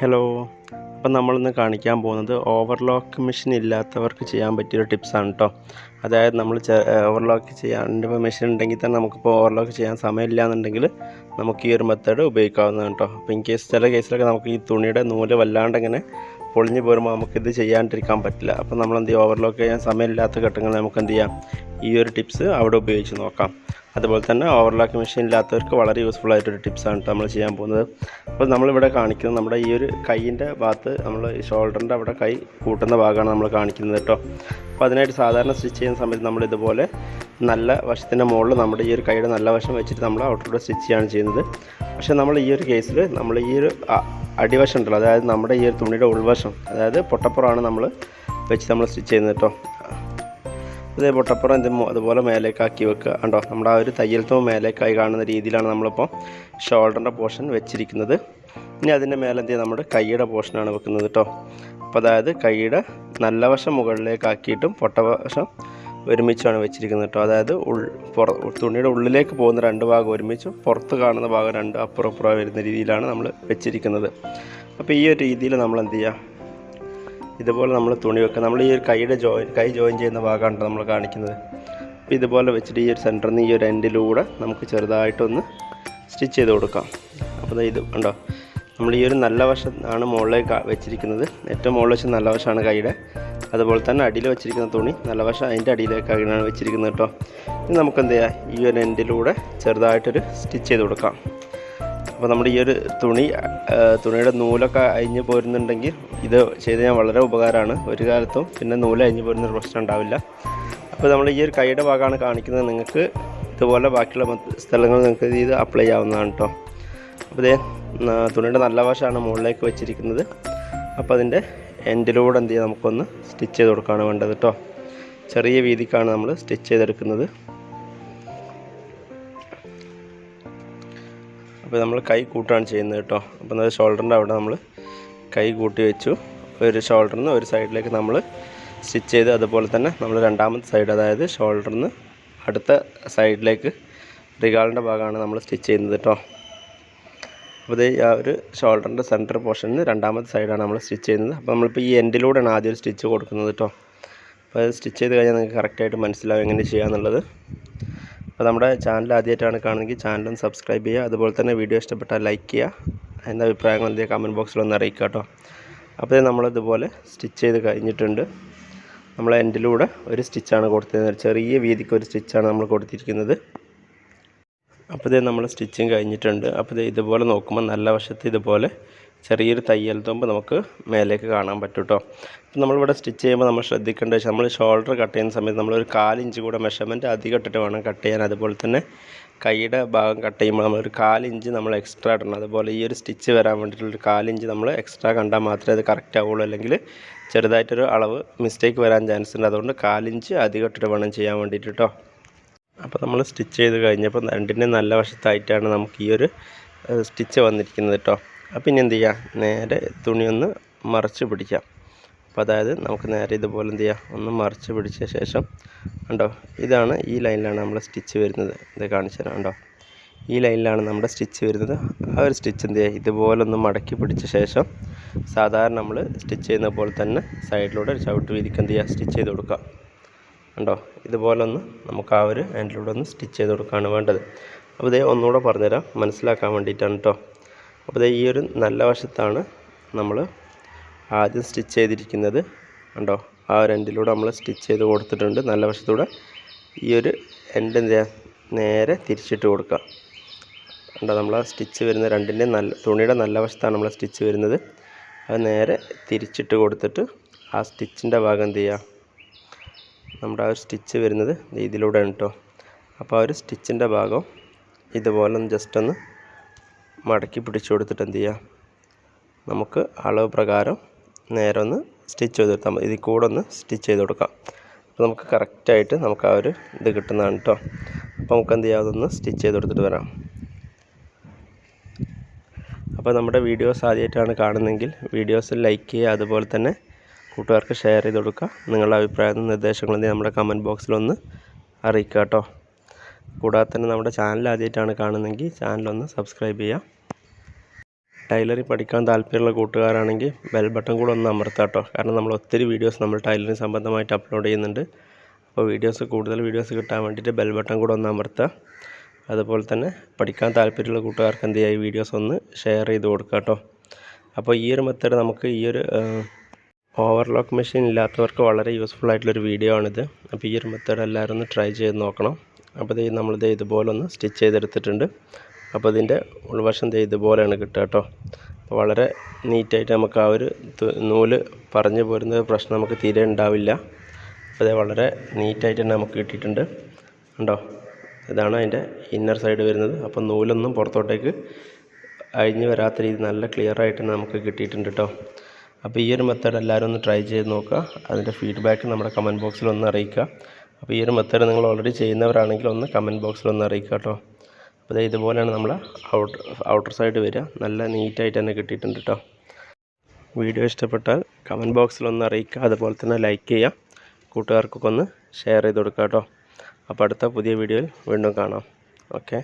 Hello അപ്പം നമ്മളിന്ന് കാണിക്കാൻ പോകുന്നത് ഓവർലോക്ക് മെഷീൻ ഇല്ലാത്തവർക്ക് ചെയ്യാൻ പറ്റിയൊരു ടിപ്സാണ് കേട്ടോ അതായത് നമ്മൾ ഓവർലോക്ക് ഇപ്പോൾ മെഷീൻ ഉണ്ടെങ്കിൽ തന്നെ നമുക്കിപ്പോൾ ഓവർലോക്ക് ചെയ്യാൻ സമയമില്ല എന്നുണ്ടെങ്കിൽ നമുക്ക് ഈ ഒരു മെത്തേഡ് ഉപയോഗിക്കാവുന്നതാണ് കേട്ടോ അപ്പോൾ ഇൻ കേസ് ചില കേസിലൊക്കെ നമുക്ക് ഈ തുണിയുടെ നൂൽ വല്ലാണ്ട് ഇങ്ങനെ പൊളിഞ്ഞ് പോരുമ്പോൾ നമുക്കിത് ചെയ്യാണ്ടിരിക്കാൻ പറ്റില്ല. അപ്പോൾ നമ്മൾ എന്ത് ചെയ്യും? ഓവർലോക്ക് ചെയ്യാൻ സമയമില്ലാത്ത ഘട്ടങ്ങളിൽ നമുക്ക് എന്ത് ചെയ്യാം? ഈ ഒരു ടിപ്സ് അവിടെ ഉപയോഗിച്ച് നോക്കാം. അതുപോലെ തന്നെ ഓവർലോക്ക് മെഷീൻ ഇല്ലാത്തവർക്ക് വളരെ യൂസ്ഫുൾ ആയിട്ടൊരു ടിപ്സാണ് നമ്മൾ ചെയ്യാൻ പോകുന്നത്. അപ്പോൾ നമ്മളിവിടെ കാണിക്കുന്നത് നമ്മുടെ ഈ ഒരു കൈയിന്റെ ഭാഗത്ത് നമ്മൾ ഷോൾഡറിന്റെ അവിടെ കൈ കൂട്ടുന്ന ഭാഗമാണ് നമ്മൾ കാണിക്കുന്നത് കേട്ടോ അപ്പോൾ അതിനായിട്ട് സാധാരണ സ്റ്റിച്ച് ചെയ്യുന്ന സമയത്ത് നമ്മൾ ഇതുപോലെ നല്ല വശത്തിന്റെ മുകളിൽ നമ്മുടെ ഈ ഒരു കൈയുടെ നല്ല വശം വെച്ചിട്ട് നമ്മൾ ഔട്ടറിലൂടെ സ്റ്റിച്ച് ചെയ്യാണ് ചെയ്യുന്നത്. പക്ഷേ നമ്മൾ ഈ ഒരു കേസിൽ നമ്മൾ ഈ ഒരു അടിവശം ഉണ്ടല്ലോ അതായത് നമ്മുടെ ഈ ഒരു തുണിയുടെ ഉൾവശം അതായത് പൊട്ടപ്പുറമാണ് നമ്മൾ വെച്ച് നമ്മൾ സ്റ്റിച്ച് ചെയ്യുന്നത് കേട്ടോ. ഇതേ പൊട്ടപ്പുറം ഇത് അതുപോലെ മേലേക്കാക്കി വെക്കുക. കണ്ടോ? നമ്മുടെ ആ ഒരു തയ്യൽത്തോ മേലേക്കായി കാണുന്ന രീതിയിലാണ് നമ്മളിപ്പോൾ ഷോൾഡറിന്റെ പോർഷൻ വെച്ചിരിക്കുന്നത്. ഇനി അതിന്റെ മേലെ എന്ത് നമ്മുടെ കൈയുടെ പോർഷനാണ് വെക്കുന്നത് കേട്ടോ. അപ്പോൾ അതായത് കൈയുടെ നല്ല വശം മുകളിലേക്കാക്കിയിട്ടും പൊട്ടവശം ഒരുമിച്ചാണ് വെച്ചിരിക്കുന്നത് കേട്ടോ അതായത് ഉൾ പുറ തുണിയുടെ ഉള്ളിലേക്ക് പോകുന്ന രണ്ട് ഭാഗം ഒരുമിച്ച് പുറത്ത് കാണുന്ന ഭാഗം രണ്ട് അപ്പുറം അപ്പുറം വരുന്ന രീതിയിലാണ് നമ്മൾ വെച്ചിരിക്കുന്നത്. അപ്പോൾ ഈ ഒരു രീതിയിൽ നമ്മൾ എന്ത് ചെയ്യുക ഇതുപോലെ നമ്മൾ തുണി വെക്കുക നമ്മൾ ഈ ഒരു കൈയുടെ ജോയിൻ കൈ ജോയിൻ ചെയ്യുന്ന ഭാഗമാണ് നമ്മൾ കാണിക്കുന്നത്. അപ്പോൾ ഇതുപോലെ വെച്ചിട്ട് ഈ ഒരു സെന്ററിൽ നിന്ന് ഈ ഒരു എൻഡിലൂടെ നമുക്ക് ചെറുതായിട്ടൊന്ന് സ്റ്റിച്ച് ചെയ്ത് കൊടുക്കാം. അപ്പോൾ ഇത് ഉണ്ടോ നമ്മൾ ഈ ഒരു നല്ല വശം ആണ് മുകളിലേക്ക് വെച്ചിരിക്കുന്നത്. ഏറ്റവും മുകളിൽ വെച്ച് നല്ല വശമാണ് കൈയുടെ. അതുപോലെ തന്നെ അടിയിൽ വെച്ചിരിക്കുന്ന തുണി നല്ല വശം അതിന്റെ അടിയിലേക്കാണ് വെച്ചിരിക്കുന്നത് കേട്ടോ. ഇനി നമുക്ക് എന്ത് ചെയ്യാം? ഈ ഒരു എൻഡിലൂടെ ചെറുതായിട്ടൊരു സ്റ്റിച്ച് ചെയ്ത് കൊടുക്കാം. അപ്പോൾ നമ്മുടെ ഈ ഒരു തുണി തുണിയുടെ നൂലൊക്കെ അഴിഞ്ഞു പോരുന്നുണ്ടെങ്കിൽ ഇത് ചെയ്ത് ഞാൻ വളരെ ഉപകാരമാണ്. ഒരു കാലത്തും പിന്നെ നൂല അഴിഞ്ഞു പോരുന്നൊരു പ്രശ്നം ഉണ്ടാവില്ല. അപ്പോൾ നമ്മൾ ഈ ഒരു കൈയുടെ ഭാഗമാണ് കാണിക്കുന്നത്. നിങ്ങൾക്ക് ഇതുപോലെ ബാക്കിയുള്ള സ്ഥലങ്ങൾ നിങ്ങൾക്ക് ഇത് അപ്ലൈ ചെയ്യാവുന്നതാണ് കേട്ടോ. അപ്പോൾ ഇതേ തുണിയുടെ നല്ല വശമാണ് മുകളിലേക്ക് വെച്ചിരിക്കുന്നത്. അപ്പോൾ അതിന്റെ എൻഡിലൂടെ എന്ത് ചെയ്യാം? നമുക്കൊന്ന് സ്റ്റിച്ച് ചെയ്ത് കൊടുക്കുകയാണ് വേണ്ടത് കേട്ടോ ചെറിയ വീതിക്കാണ് നമ്മൾ സ്റ്റിച്ച് ചെയ്തെടുക്കുന്നത്. അപ്പോൾ നമ്മൾ കൈ കൂട്ടാണ് ചെയ്യുന്നത് കേട്ടോ അപ്പോൾ നമ്മൾ ഷോൾഡറിന്റെ അവിടെ നമ്മൾ കൈ കൂട്ടി വെച്ചു. ഒരു ഷോൾഡറിൽ നിന്ന് ഒരു സൈഡിലേക്ക് നമ്മൾ സ്റ്റിച്ച് ചെയ്ത് അതുപോലെ തന്നെ നമ്മൾ രണ്ടാമത്തെ സൈഡ് അതായത് ഷോൾഡറിൽ നിന്ന് അടുത്ത സൈഡിലേക്ക് റിഗാളിന്റെ ഭാഗമാണ് നമ്മൾ സ്റ്റിച്ച് ചെയ്യുന്നത് കേട്ടോ അപ്പോൾ ഇത് ആ ഒരു ഷോൾഡറിന്റെ സെന്റർ പോർഷനിൽ രണ്ടാമത്തെ സൈഡാണ് നമ്മൾ സ്റ്റിച്ച് ചെയ്യുന്നത്. അപ്പോൾ നമ്മളിപ്പോൾ ഈ എൻഡിലൂടെയാണ് ആദ്യം ഒരു സ്റ്റിച്ച് കൊടുക്കുന്നത് കേട്ടോ. അപ്പോൾ അത് സ്റ്റിച്ച് ചെയ്ത് കഴിഞ്ഞാൽ നിങ്ങൾക്ക് കറക്റ്റായിട്ട് മനസ്സിലാവും എങ്ങനെ ചെയ്യാമെന്നുള്ളത് അപ്പോൾ നമ്മുടെ ചാനൽ ആദ്യമായിട്ടാണ് കാണുന്നതെങ്കിൽ ചാനലും സബ്സ്ക്രൈബ് ചെയ്യുക. അതുപോലെ തന്നെ വീഡിയോ ഇഷ്ടപ്പെട്ടാൽ ലൈക്ക് ചെയ്യുക. എന്റെ അഭിപ്രായങ്ങൾ എന്തെങ്കിലും കമന്റ് ബോക്സിലൊന്ന് അറിയിക്കുക കേട്ടോ. അപ്പോൾ നമ്മളിതുപോലെ സ്റ്റിച്ച് ചെയ്ത് കഴിഞ്ഞിട്ടുണ്ട്. നമ്മൾ എൻഡിലൂടെ ഒരു സ്റ്റിച്ചാണ് കൊടുത്തിരുന്നത്. ചെറിയ വീതിക്ക് ഒരു സ്റ്റിച്ചാണ് നമ്മൾ കൊടുത്തിരിക്കുന്നത്. അപ്പോൾ ഇതേ നമ്മൾ സ്റ്റിച്ചിങ് കഴിഞ്ഞിട്ടുണ്ട്. അപ്പോൾ ഇതേ ഇതുപോലെ നോക്കുമ്പോൾ നല്ല വശത്ത് ഇതുപോലെ ചെറിയൊരു തയ്യൽ തുമ്പ് നമുക്ക് മേലേക്ക് കാണാൻ പറ്റും കേട്ടോ. അപ്പോൾ നമ്മളിവിടെ സ്റ്റിച്ച് ചെയ്യുമ്പോൾ നമ്മൾ ശ്രദ്ധിക്കേണ്ട വെച്ചാൽ നമ്മൾ ഷോൾഡർ കട്ട് ചെയ്യുന്ന സമയത്ത് നമ്മളൊരു കാലിഞ്ച് കൂടെ മെഷർമെന്റ് അധികം ഇട്ടിട്ട് വേണം കട്ട് ചെയ്യാൻ. അതുപോലെ തന്നെ കൈയുടെ ഭാഗം കട്ട് ചെയ്യുമ്പോൾ നമ്മളൊരു കാലിഞ്ച് നമ്മൾ എക്സ്ട്രാ ഇടണം. അതുപോലെ ഈ ഒരു സ്റ്റിച്ച് വരാൻ വേണ്ടിയിട്ടുള്ളൊരു കാലിഞ്ച് നമ്മൾ എക്സ്ട്രാ കണ്ടാൽ മാത്രമേ അത് കറക്റ്റ് ആവുള്ളൂ. അല്ലെങ്കിൽ ചെറുതായിട്ടൊരു അളവ് മിസ്റ്റേക്ക് വരാൻ ചാൻസ് ഉണ്ട്. അതുകൊണ്ട് കാലിഞ്ച് അധികം ഇട്ടിട്ട് വേണം ചെയ്യാൻ വേണ്ടിയിട്ട് കേട്ടോ. അപ്പോൾ നമ്മൾ സ്റ്റിച്ച് ചെയ്ത് കഴിഞ്ഞപ്പോൾ രണ്ടിന്റെ നല്ല വശത്തായിട്ടാണ് നമുക്ക് ഈ ഒരു സ്റ്റിച്ച് വന്നിരിക്കുന്നത് കേട്ടോ അപ്പോൾ ഇനി എന്ത് ചെയ്യാം? നേരെ തുണി ഒന്ന് മറച്ച് പിടിക്കാം. അപ്പോൾ അതായത് നമുക്ക് നേരെ ഇതുപോലെ എന്ത് ചെയ്യാം? ഒന്ന് മറച്ച് പിടിച്ച ശേഷം ഉണ്ടോ ഇതാണ് ഈ ലൈനിലാണ് നമ്മൾ സ്റ്റിച്ച് വരുന്നത്. ഇത് കാണിച്ചു തരാം ഉണ്ടോ ഈ ലൈനിലാണ് നമ്മുടെ സ്റ്റിച്ച് വരുന്നത്. ആ ഒരു സ്റ്റിച്ച് എന്ത് ചെയ്യുക ഇതുപോലെ ഒന്ന് മടക്കി പിടിച്ച ശേഷം സാധാരണ നമ്മൾ സ്റ്റിച്ച് ചെയ്യുന്ന പോലെ തന്നെ സൈഡിലൂടെ ഒരു ചവിട്ട് വീതിക്ക് എന്ത് ചെയ്യുക സ്റ്റിച്ച് ചെയ്ത് കൊടുക്കുക കണ്ടോ? ഇതുപോലെ ഒന്ന് നമുക്ക് ആ ഒരു ഹാൻഡിലൂടെ ഒന്ന് സ്റ്റിച്ച് ചെയ്ത് കൊടുക്കുകയാണ് വേണ്ടത്. അപ്പോൾ ഇതേ ഒന്നുകൂടെ പറഞ്ഞുതരാം. മനസ്സിലാക്കാൻ വേണ്ടിയിട്ടാണ് കേട്ടോ അപ്പോൾ ഇതേ ഈ ഒരു നല്ല വശത്താണ് നമ്മൾ ആദ്യം സ്റ്റിച്ച് ചെയ്തിരിക്കുന്നത്. കണ്ടോ? ആ ഒരു എൻഡിലൂടെ നമ്മൾ സ്റ്റിച്ച് ചെയ്ത് കൊടുത്തിട്ടുണ്ട്. നല്ല വശത്തൂടെ ഈ ഒരു എൻഡ് നേരെ തിരിച്ചിട്ട് കൊടുക്കുക കണ്ടോ? നമ്മൾ ആ സ്റ്റിച്ച് വരുന്ന രണ്ടിന്റെയും നല്ല തുണിയുടെ നല്ല വശത്താണ് നമ്മൾ സ്റ്റിച്ച് വരുന്നത്. അത് നേരെ തിരിച്ചിട്ട് കൊടുത്തിട്ട് ആ സ്റ്റിച്ചിന്റെ ഭാഗം എന്ത് ചെയ്യുക? നമ്മുടെ ആ ഒരു സ്റ്റിച്ച് വരുന്നത്. ഇതിലൂടെയാണ് കേട്ടോ അപ്പോൾ ആ ഒരു സ്റ്റിച്ചിന്റെ ഭാഗം ഇതുപോലെ ഒന്ന് ജസ്റ്റ് ഒന്ന് മടക്കി പിടിച്ചു കൊടുത്തിട്ട് എന്ത് ചെയ്യുക നമുക്ക് അളവ് പ്രകാരം നേരെ ഒന്ന് സ്റ്റിച്ച് ചെയ്ത് കൊടുത്താൽ മതി. ഇതിൽ കൂടെ ഒന്ന് സ്റ്റിച്ച് ചെയ്ത് കൊടുക്കാം. അപ്പോൾ നമുക്ക് കറക്റ്റായിട്ട് നമുക്ക് ആ ഒരു ഇത് കിട്ടുന്നതാണ് കേട്ടോ അപ്പോൾ നമുക്ക് എന്ത് ചെയ്യാം? അതൊന്ന് സ്റ്റിച്ച് ചെയ്ത് കൊടുത്തിട്ട് വരാം. അപ്പോൾ നമ്മുടെ വീഡിയോസ് ആദ്യമായിട്ടാണ് കാണുന്നതെങ്കിൽ വീഡിയോസ് ലൈക്ക് ചെയ്യുക. അതുപോലെ തന്നെ കൂട്ടുകാർക്ക് ഷെയർ ചെയ്ത് കൊടുക്കുക. നിങ്ങളുടെ അഭിപ്രായവും നിർദ്ദേശങ്ങളും നമ്മുടെ കമന്റ് ബോക്സിലൊന്ന് അറിയിക്കുക കേട്ടോ. കൂടാതെ തന്നെ നമ്മുടെ ചാനൽ ആദ്യമായിട്ടാണ് കാണുന്നതെങ്കിൽ ചാനലൊന്ന് സബ്സ്ക്രൈബ് ചെയ്യുക. ടൈലറിങ് പഠിക്കാൻ താല്പര്യമുള്ള കൂട്ടുകാരാണെങ്കിൽ ബെൽ ബട്ടൺ കൂടെ ഒന്ന് അമർത്താം കേട്ടോ. കാരണം നമ്മൾ ഒത്തിരി വീഡിയോസ് നമ്മൾ ടൈലറിങ് സംബന്ധമായിട്ട് അപ്ലോഡ് ചെയ്യുന്നുണ്ട്. അപ്പോൾ വീഡിയോസ് കൂടുതൽ വീഡിയോസ് കിട്ടാൻ വേണ്ടിയിട്ട് ബെൽ ബട്ടൺ കൂടെ ഒന്ന് അമർത്തുക. അതുപോലെ തന്നെ പഠിക്കാൻ താല്പര്യമുള്ള കൂട്ടുകാർക്ക് എന്ത് ചെയ്യുക ഈ വീഡിയോസ് ഒന്ന് ഷെയർ ചെയ്ത് കൊടുക്കുക കേട്ടോ. അപ്പോൾ ഈ ഒരു മെത്തേഡ് നമുക്ക് ഈ ഒരു ഓവർലോക്ക് മെഷീൻ ഇല്ലാത്തവർക്ക് വളരെ യൂസ്ഫുൾ ആയിട്ടുള്ളൊരു വീഡിയോ ആണിത്. അപ്പോൾ ഈ ഒരു മെത്തേഡ് എല്ലാവരും ഒന്ന് ട്രൈ ചെയ്ത് നോക്കണം. അപ്പോൾ ഇത് നമ്മളിത് ഇതുപോലെ ഒന്ന് സ്റ്റിച്ച് ചെയ്തെടുത്തിട്ടുണ്ട്. അപ്പോൾ ഇതിന്റെ ഉൾവശം ദേ ഇതുപോലെയാണ് കിട്ടുക കേട്ടോ. അപ്പോൾ വളരെ നീറ്റായിട്ട് നമുക്ക് ആ ഒരു നൂൽ പറഞ്ഞു പോരുന്ന പ്രശ്നം നമുക്ക് തീരെ ഉണ്ടാവില്ല. അപ്പോൾ വളരെ നീറ്റായിട്ട് തന്നെ നമുക്ക് കിട്ടിയിട്ടുണ്ട്. ഉണ്ടോ ഇതാണ് അതിന്റെ ഇന്നർ സൈഡ് വരുന്നത്. അപ്പോൾ നൂലൊന്നും പുറത്തോട്ടേക്ക് അഴിഞ്ഞ് വരാത്ത രീതി നല്ല ക്ലിയർ ആയിട്ട് നമുക്ക് കിട്ടിയിട്ടുണ്ട് കേട്ടോ. അപ്പോൾ ഈ ഒരു മെത്തേഡ് എല്ലാവരും ഒന്ന് ട്രൈ ചെയ്ത് നോക്കുക. അതിന്റെ ഫീഡ്ബാക്ക് നമ്മുടെ കമന്റ് ബോക്സിൽ ഒന്ന് അറിയിക്കുക. അപ്പോൾ ഈ ഒരു മെത്തേഡ് നിങ്ങൾ ഓൾറെഡി ചെയ്യുന്നവരാണെങ്കിൽ ഒന്ന് കമന്റ് ബോക്സിൽ ഒന്ന് അറിയിക്കുക കേട്ടോ. അപ്പോൾ ഇതുപോലെയാണ് നമ്മൾ ഔട്ട് ഔട്ടർ സൈഡ് വരിക. നല്ല നീറ്റായിട്ട് തന്നെ കിട്ടിയിട്ടുണ്ട് കേട്ടോ. വീഡിയോ ഇഷ്ടപ്പെട്ടാൽ കമന്റ് ബോക്സിൽ ഒന്ന് അറിയിക്കുക. അതുപോലെ തന്നെ ലൈക്ക് ചെയ്യുക. കൂട്ടുകാർക്കൊക്കെ ഒന്ന് ഷെയർ ചെയ്ത് കൊടുക്കുക കേട്ടോ. അപ്പോൾ അടുത്ത പുതിയ വീഡിയോയിൽ വീണ്ടും കാണാം. ഓക്കെ